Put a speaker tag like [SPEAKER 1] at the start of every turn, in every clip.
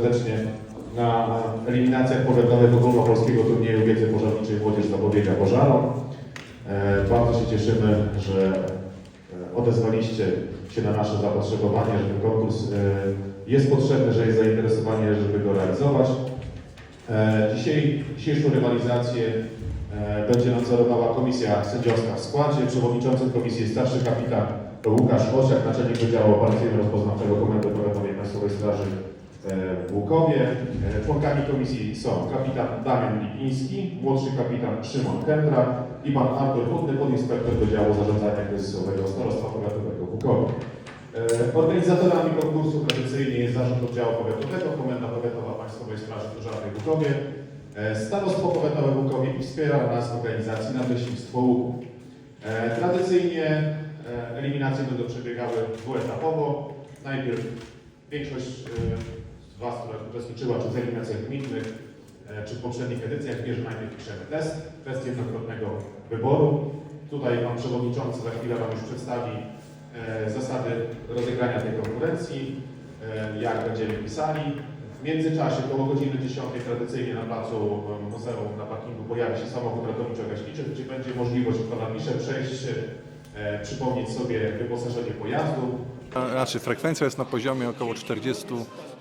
[SPEAKER 1] serdecznie na eliminacjach powiatowych ogólnopolskiego turnieju wiedzy pożarniczej Młodzież zapobiega pożarom. E, Bardzo się cieszymy, że e, odezwaliście się na nasze zapotrzebowanie, że ten konkurs e, jest potrzebny, że jest zainteresowanie, żeby go realizować. Dzisiaj, dzisiejszą rywalizację będzie nadzorowała komisja sędziowska w składzie. Przewodniczącym komisji starszy kapitan Łukasz Osiak, naczelnik Wydziału Operacyjno-Rozpoznawczego Komendy Powiatowej Państwowej Straży w Łukowie. E, Członkami komisji są kapitan Damian Lipiński, młodszy kapitan Szymon Kędra i pan Artur Hutny, podinspektor Wydziału Zarządzania Kryzysowego Starostwa Powiatowego w Łukowie. E, Organizatorami konkursu tradycyjnie jest Zarząd Oddziału Powiatowego, Komenda Powiatowa Państwowej Straży Pożarnej w Łukowie, e, Starostwo Powiatowe w Łukowie i wspiera nas w organizacji Nadleśnictwo Łuku. E, Tradycyjnie e, eliminacje będą przebiegały dwuetapowo. Najpierw większość e, Was, która uczestniczyła czy w eliminacjach gminnych, e, czy w poprzednich edycjach, wie, że najpierw piszemy test, test jednokrotnego wyboru. Tutaj Pan Przewodniczący za chwilę Wam już przedstawi e, zasady rozegrania tej konkurencji, e, jak będziemy pisali. W międzyczasie, koło godziny 10 tradycyjnie na placu muzeum na parkingu pojawi się samochód ratowniczo-gaśniczy, gdzie będzie możliwość, kto napisze, przejść się, e, przypomnieć sobie wyposażenie pojazdu,
[SPEAKER 2] Znaczy, frekwencja jest na poziomie około 40,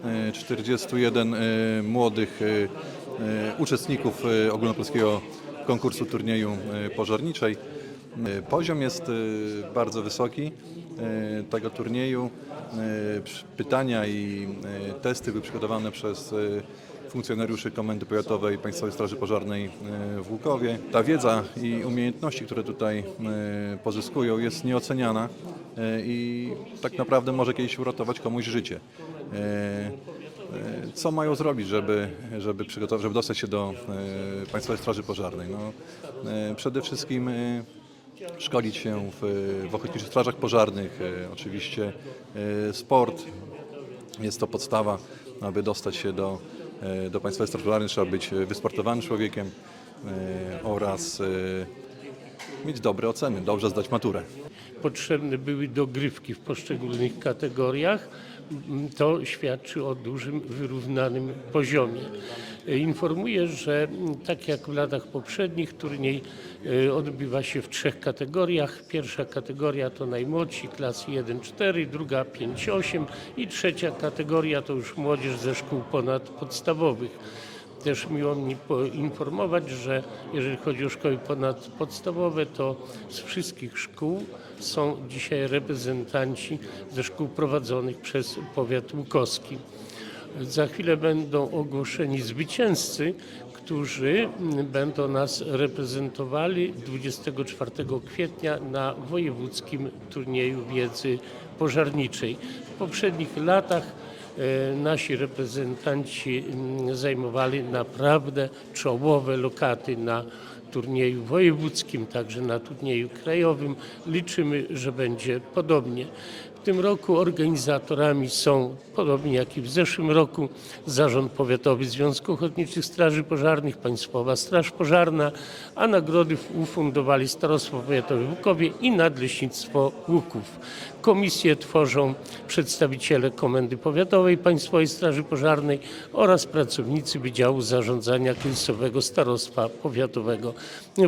[SPEAKER 2] e, 41 e, młodych e, e, uczestników e, ogólnopolskiego konkursu turnieju e, pożarniczej. E, Poziom jest e, bardzo wysoki e, tego turnieju. E, Pytania i e, testy były przygotowane przez e, funkcjonariuszy Komendy Powiatowej Państwowej Straży Pożarnej e, w Łukowie. Ta wiedza i umiejętności, które tutaj e, pozyskują jest nieoceniana e, i tak naprawdę może kiedyś uratować komuś życie. Co mają zrobić, żeby, żeby, przygotować, żeby dostać się do Państwowej Straży Pożarnej? No, przede wszystkim szkolić się w, w ochotniczych strażach pożarnych, oczywiście sport, jest to podstawa, aby dostać się do, do Państwowej Straży Pożarnej. Trzeba być e, wysportowanym człowiekiem e, oraz e, mieć dobre oceny, dobrze zdać maturę.
[SPEAKER 3] potrzebne były dogrywki w poszczególnych kategoriach, to świadczy o dużym, wyrównanym poziomie. Informuję, że tak jak w latach poprzednich turniej e, odbywa się w trzech kategoriach. Pierwsza kategoria to najmłodsi, klasy 1-4, druga 5-8 i trzecia kategoria to już młodzież ze szkół ponadpodstawowych. Też miło mi poinformować, że jeżeli chodzi o szkoły ponadpodstawowe, to z wszystkich szkół są dzisiaj reprezentanci ze szkół prowadzonych przez powiat łukowski. Za chwilę będą ogłoszeni zwycięzcy, którzy będą nas reprezentowali 24 kwietnia na wojewódzkim turnieju wiedzy pożarniczej. W poprzednich latach nasi reprezentanci mm, zajmowali naprawdę czołowe lokaty na turnieju wojewódzkim, także na turnieju krajowym. Liczymy, że będzie podobnie. W tym roku organizatorami są, podobnie jak i w zeszłym roku, Zarząd Powiatowy Związku Ochotniczych Straży Pożarnych, Państwowa Straż Pożarna, a nagrody ufundowali Starostwo Powiatowe Łukowie i Nadleśnictwo Łuków. Komisję tworzą przedstawiciele Komendy Powiatowej Państwowej Straży Pożarnej oraz pracownicy Wydziału Zarządzania Kryzysowego Starostwa Powiatowego.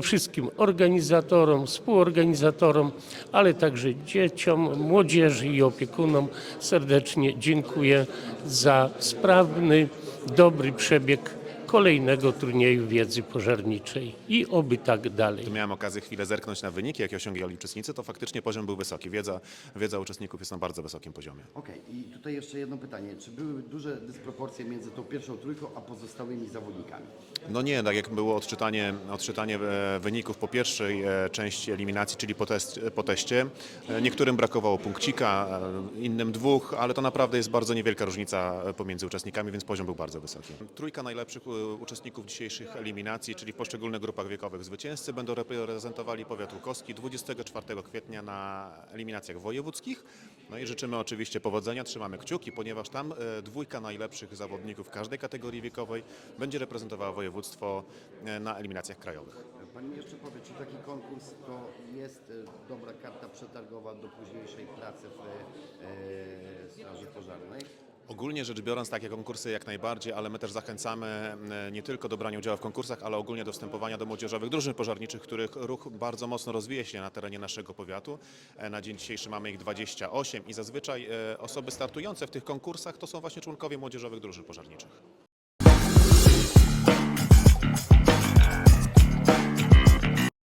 [SPEAKER 3] Wszystkim organizatorom, współorganizatorom, ale także dzieciom, młodzieży i opiekunom serdecznie dziękuję za sprawny, dobry przebieg kolejnego turnieju wiedzy pożarniczej i oby tak dalej.
[SPEAKER 4] Miałem okazję chwilę zerknąć na wyniki, jakie osiągali uczestnicy, to faktycznie poziom był wysoki. Wiedza, wiedza uczestników jest na bardzo wysokim poziomie.
[SPEAKER 5] Okej, i tutaj jeszcze jedno pytanie. Czy były duże dysproporcje między tą pierwszą trójką a pozostałymi zawodnikami?
[SPEAKER 4] No nie, tak jak było odczytanie, odczytanie e, wyników po pierwszej e, części eliminacji, czyli po, test, po teście. E, Niektórym brakowało punkcika, e, innym dwóch, ale to naprawdę jest bardzo niewielka różnica e, pomiędzy uczestnikami, więc poziom był bardzo wysoki. Trójka najlepszych e, uczestników dzisiejszych eliminacji, czyli w poszczególnych grupach wiekowych zwycięzcy, będą reprezentowali powiat łukowski 24 kwietnia na eliminacjach wojewódzkich. No i życzymy oczywiście powodzenia, trzymamy kciuki, ponieważ tam e, dwójka najlepszych zawodników każdej kategorii wiekowej będzie reprezentowała województwo e, na eliminacjach krajowych.
[SPEAKER 5] Pani jeszcze powie, czy taki konkurs to jest e, dobra karta przetargowa do późniejszej pracy w Straży Pożarnej?
[SPEAKER 1] Ogólnie rzecz biorąc, takie konkursy jak najbardziej, ale my też zachęcamy e, nie tylko do brania udziału w konkursach, ale ogólnie do wstępowania do młodzieżowych drużyn pożarniczych, których ruch bardzo mocno rozwija się na terenie naszego powiatu. E, Na dzień dzisiejszy mamy ich 28 i zazwyczaj e, osoby startujące w tych konkursach to są właśnie członkowie młodzieżowych drużyn pożarniczych.